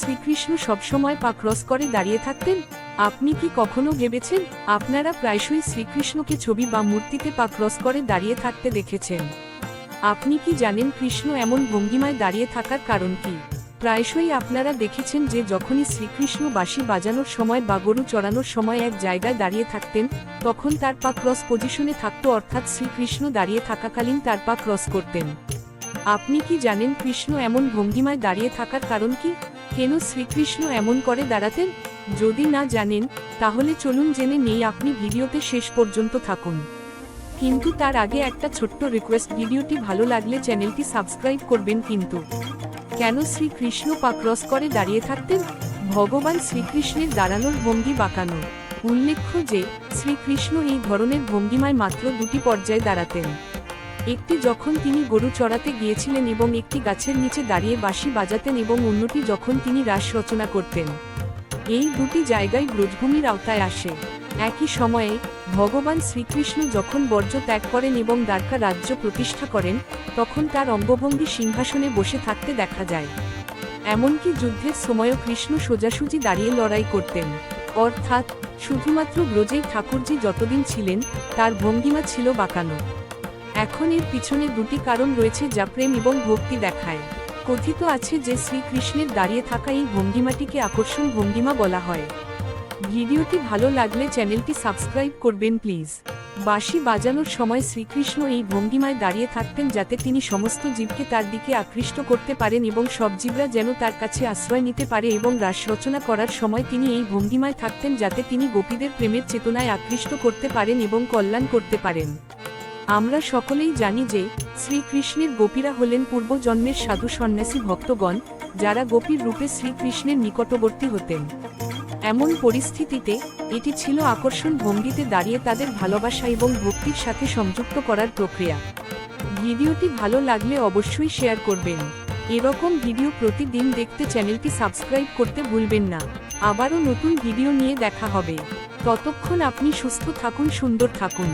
শ্রীকৃষ্ণ সবসময় পা ক্রস করে দাঁড়িয়ে থাকতেন, আপনি কি কখনো ভেবেছেন, আপনারা প্রায়শই শ্রীকৃষ্ণকে ছবি বা মূর্তিতে পা ক্রস করে দাঁড়িয়ে থাকতে দেখেছেন? আপনি কি জানেন কৃষ্ণ এমন ভঙ্গিমায় দাঁড়িয়ে থাকার কারণ কি? প্রায়শই আপনারা দেখেছেন যে যখনই শ্রীকৃষ্ণ বাঁশি বাজানোর সময় বা গরু চড়ানোর সময় এক জায়গায় দাঁড়িয়ে থাকতেন, তখন তার পা ক্রস পজিশনে থাকতো অর্থাৎ শ্রীকৃষ্ণ দাঁড়িয়ে থাকাকালীন তার পা ক্রস করতেন। আপনি কি জানেন কৃষ্ণ এমন ভঙ্গিমায় দাঁড়িয়ে থাকার কারণ কি? কেন শ্রীকৃষ্ণ এমন করে দাঁড়াতেন? যদি না জানেন, তাহলে চলুন জেনে নেই আপনি ভিডিওতে শেষ পর্যন্ত থাকুন। কিন্তু তার আগে একটা ছোট্ট রিকোয়েস্ট ভিডিওটি ভালো লাগলে চ্যানেলটি সাবস্ক্রাইব করবেন কিন্তু। কেন শ্রীকৃষ্ণ পা ক্রস করে দাঁড়িয়ে থাকতেন? ভগবান শ্রীকৃষ্ণের দাঁড়ানোর ভঙ্গি বাঁকানো। উল্লেখ্য যে, শ্রীকৃষ্ণ এই ধরনের ভঙ্গিমায় মাত্র দুটি পর্যায়ে দাঁড়াতেন। একটি যখন তিনি গরু চড়াতে গিয়েছিলেন এবং একটি গাছের নিচে দাঁড়িয়ে বাঁশি বাজাতেন এবং অন্যটি যখন তিনি রাস রচনা করতেন। এই দুটি জায়গায় ব্রজভূমির আওতায় আসে। একই সময়ে, ভগবান শ্রীকৃষ্ণ যখন বর্জ্য ত্যাগ করেন এবং দ্বারকা রাজ্য প্রতিষ্ঠা করেন, তখন তার অঙ্গভঙ্গি সিংহাসনে বসে থাকতে দেখা যায়। এমনকি যুদ্ধের সময়ও কৃষ্ণ সোজাসুজি দাঁড়িয়ে লড়াই করতেন। অর্থাৎ, শুধুমাত্র ব্রজেই ঠাকুরজি যতদিন ছিলেন, তার ভঙ্গিমা ছিল বাঁকানো। এখন এর পিছনে দুটি কারণ রয়েছে যা প্রেম এবং ভক্তি দেখায়। কথিত আছে যে শ্রীকৃষ্ণের দাঁড়িয়ে থাকা এই ভঙ্গিমাটিকে আকর্ষণ ভঙ্গিমা বলা হয়। ভিডিওটি ভালো লাগলে চ্যানেলটি সাবস্ক্রাইব করবেন প্লিজ। বাঁশি বাজানোর সময় শ্রীকৃষ্ণ এই ভঙ্গিমায় দাঁড়িয়ে থাকতেন যাতে তিনি সমস্ত জীবকে তার দিকে আকৃষ্ট করতে পারেন এবং সব জীবরা যেন তার কাছে আশ্রয় নিতে পারে এবং রাস রচনা করার সময় তিনি এই ভঙ্গিমায় থাকতেন যাতে তিনি গোপীদের প্রেমের চেতনায় আকৃষ্ট করতে পারেন এবং কল্যাণ করতে পারেন। আমরা সকলেই জানি যে, শ্রীকৃষ্ণের গোপীরা হলেন পূর্বজন্মের সাধু সন্ন্যাসী ভক্তগণ, যারা গোপীর রূপে শ্রীকৃষ্ণের নিকটবর্তী হতেন। এমন পরিস্থিতিতে, এটি ছিল আকর্ষণ ভঙ্গিতে দাঁড়িয়ে তাদের ভালোবাসা এবং ভক্তির সাথে সংযুক্ত করার প্রক্রিয়া। ভিডিওটি ভালো লাগলে অবশ্যই শেয়ার করবেন। এরকম ভিডিও প্রতিদিন দেখতে চ্যানেলটি সাবস্ক্রাইব করতে ভুলবেন না। আবারও নতুন ভিডিও নিয়ে দেখা হবে। ততক্ষণ আপনি সুস্থ থাকুন, সুন্দর থাকুন।